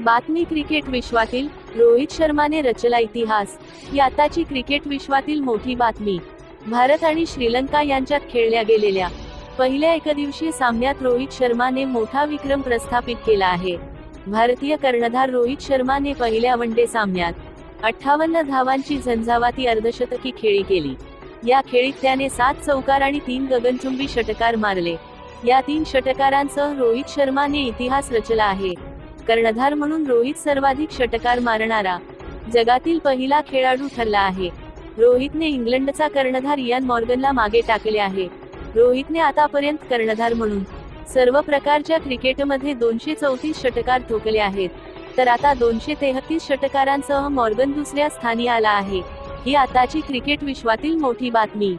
बातमी क्रिकेट विश्वातील रोहित शर्माने रचला इतिहास. ही आताची क्रिकेट विश्वातील मोठी बातमी. भारत आणि श्रीलंका यांच्यात खेळल्या गेलेल्या पहिल्या एकदिवसीय सामन्यात रोहित शर्माने मोठा विक्रम प्रस्थापित केला आहे. भारतीय कर्णधार रोहित शर्माने पहिल्या वनडे सामन्यात अठ्ठावन्न धावांची झंझावाती अर्धशतकी खेळी केली. या खेळीत त्याने सात चौकार आणि तीन गगनचुंबी षटकार मारले. या तीन षटकारांसह रोहित शर्माने इतिहास रचला आहे. कर्णधार म्हणून रोहित सर्वाधिक षटकार मारणारा जगातील पहिला खेळाडू ठरला आहे. रोहितने इंग्लंडचा कर्णधार इयान मॉर्गनला मागे टाकले आहे. रोहितने आतापर्यंत कर्णधार म्हणून सर्व प्रकारच्या क्रिकेटमध्ये दोनशे चौतीस षटकार ठोकले आहेत. तर आता दोनशे तेहतीस षटकारांसह मॉर्गन दुसऱ्या स्थानी आला आहे. ही आताची क्रिकेट विश्वातील मोठी बातमी.